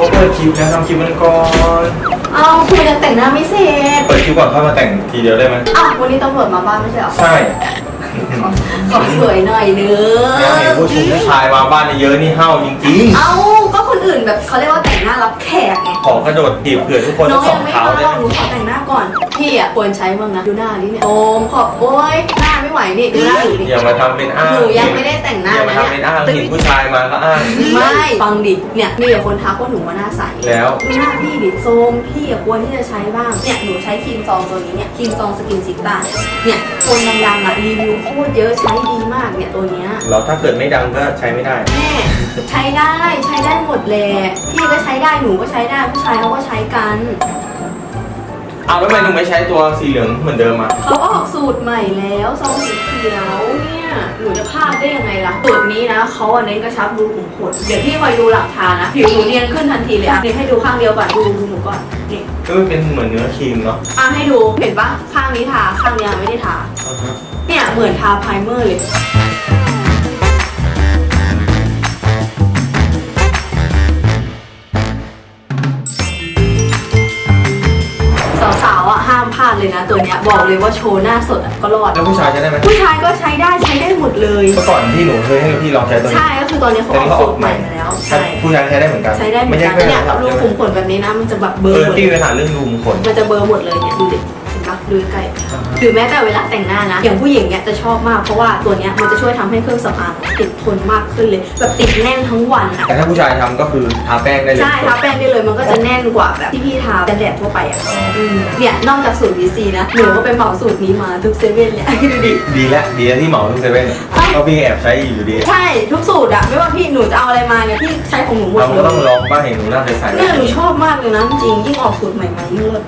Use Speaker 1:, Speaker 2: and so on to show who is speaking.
Speaker 1: เขาเปิดคลิปแล้วทำคลิปมันก่อน
Speaker 2: เอาคุณยังแต่งหน้าไม่เสร็จ
Speaker 1: เปิดคลิปก่อนเข้ามาแต่งทีเดียวได้ไหม
Speaker 2: อ้าววันนี้ตำรวจมาบ้านไม่ใช่เหรอ
Speaker 1: ใช่
Speaker 2: ขอขอสวยหน่อยเนื้
Speaker 1: อยากเห็นผู้ชมผู้ชายมาบ้านเยอะนี่เห่าจริง
Speaker 2: เอ้าก็คนอื่นแบบเขาเรียกว่าแต่งหน้ารับแขกไง
Speaker 1: ๆขอกระโดดถีบเผื่อทุกคน
Speaker 2: น้
Speaker 1: ทั้
Speaker 2: อง
Speaker 1: งสองง
Speaker 2: ยัไม่
Speaker 1: เท้า
Speaker 2: เข้า
Speaker 1: ได้
Speaker 2: หรอก
Speaker 1: ไหม
Speaker 2: หนูขอแต่งหน้าก่อน พี่อะควรใช้บ้างนะดูหน้าดิเนี่ยโอมขอบโอ้ยหน้าไม่ไหวนี่ดูหน้าหนูดิ
Speaker 1: อย่ามาทำเป็นอ้าง
Speaker 2: หนูยังไม่ได้แต่งหน้า
Speaker 1: อย่ามา
Speaker 2: นะ
Speaker 1: ทำเป็น
Speaker 2: เนี่ย
Speaker 1: อ้างเห็นผู้ชายมาก็อ้าง
Speaker 2: ไม่ฟังดิเนี่ยมีแต่คนทักว่าหนูว่าหน้าใส
Speaker 1: แล้ว
Speaker 2: ดูหน้าพี่ดิโซมพี่อะควรที่จะใช้บ้างเนี่ยหนูใช้ครีมซองตัวนี้เนี่ยครีมซองสกินซิต้าเนี่ยคนดังๆอะรีวิวโคตรเยอะใช้ดีมากเนี่ยตัวเนี้ย
Speaker 1: แล้วถ้าเกิดไม่ดังก็ใช้ไม่ได้
Speaker 2: แม่ใช้ได้ใช้ได้หมดแหละพี่ก็ใช้ได้หนูก็ใช้ได้ผู้ชายเขาก็ใช้กัน
Speaker 1: เอาแล้วทำไมหนูไม่ใช้ตัวสีเหลืองเหมือนเดิมอะ
Speaker 2: เขาออกสูตรใหม่แล้วซองสีเขียวเนี่ยหนูจะพลาดได้ยังไงล่ะสูตรนี้นะเขาอันเน้นกระชับรูขุมขนเดี๋ยวพี่คอยดูหลักฐานนะผิวหนูเนียนขึ้นทันทีเลยอะนี่ให้ดูข้างเดียวก่อนดูดูหนูก่อนนี่
Speaker 1: ก็มันเป็นเหมือนเนื้อครีมเนาะ
Speaker 2: อะให้ดูเห็นปะข้างนี้ทาข้างเนี้ยไม่ได้ทาเนี่ยเหมือนทาไพรเมอร์เลย ห้ามพลาดเลยนะตัวเนี้ยบอกเลยว่าโชว์หน้าสดอะก็รอด
Speaker 1: แล้วผู้ชายใช้ได้ไหม
Speaker 2: ผู้ชายก็ใช้ได้ใช้ได้หมดเลย
Speaker 1: เมื่อก่อนที่หนูเคยให้พี่ลองใช้ตัวนี้
Speaker 2: ใช่ก็คือตอนนี้เขา
Speaker 1: แต่
Speaker 2: อ
Speaker 1: นี่
Speaker 2: อก
Speaker 1: เขาอ
Speaker 2: สู
Speaker 1: อก
Speaker 2: ตร
Speaker 1: ให
Speaker 2: ให
Speaker 1: ม่
Speaker 2: ม่มาแล้ว
Speaker 1: ใช่
Speaker 2: ใช่
Speaker 1: ผู้ชายใช้ได้เหมือนกัน
Speaker 2: ใช้ได้เหมือน
Speaker 1: ไม่ใช่
Speaker 2: กัน
Speaker 1: แค่
Speaker 2: เนี่ย
Speaker 1: ระดับ
Speaker 2: รู
Speaker 1: ใช่ไหม
Speaker 2: ขุมขนแบบนี้นะมันจะแบบเบล
Speaker 1: เอ
Speaker 2: อ
Speaker 1: อ
Speaker 2: หมด
Speaker 1: พี่
Speaker 2: เล
Speaker 1: มี
Speaker 2: ย
Speaker 1: ปัญหาเรื่องรูขุมขน
Speaker 2: มันจะเบลอหมดเลยเนี่ยดูดิเห็นปะ ดูใกล้หรือแม้แต่เวลาแต่งหน้านะ อย่างผู้หญิงเนี่ยจะชอบมากเพราะว่าตัวเนี้ยมันจะช่วยทำให้เครื่องสำอางติดทนมากขึ้นเลยแบบติดแน่นทั้งวันอะ
Speaker 1: แต่ถ้าผู้ชายทำก็คือทาแป้งได้เลย
Speaker 2: ใช่ทาแป้งได้เลยมันก็จะแน่นกว่าแบบที่พี่ทากันแดดทั่วไปอะ
Speaker 1: อ๋อ
Speaker 2: อืมเนี่ยนอกจากสูตร VC นะหนูก็ไปเหมาสูตรนี้มาทุกเซเว่นเลยอะดูดิ
Speaker 1: ดีแล้วดีแล้วที่เหมาทุกเซเว่นอะเพราะพี่แอบใช้อยู่ดี
Speaker 2: ใช่ทุกสูตรอะไม่ว่าพี่หนูจะเอาอะไรมาเนี่ยพี่ใช้ของหนูหมด
Speaker 1: เรา
Speaker 2: เล
Speaker 1: ก็ต้อง
Speaker 2: ย
Speaker 1: ลองบ้างเห็นหนูน่าใสๆ
Speaker 2: เนี่ยหนูชอบมากเลยนะจริงยิ่งออกสูตรใหม่ๆยิ่งเลิศ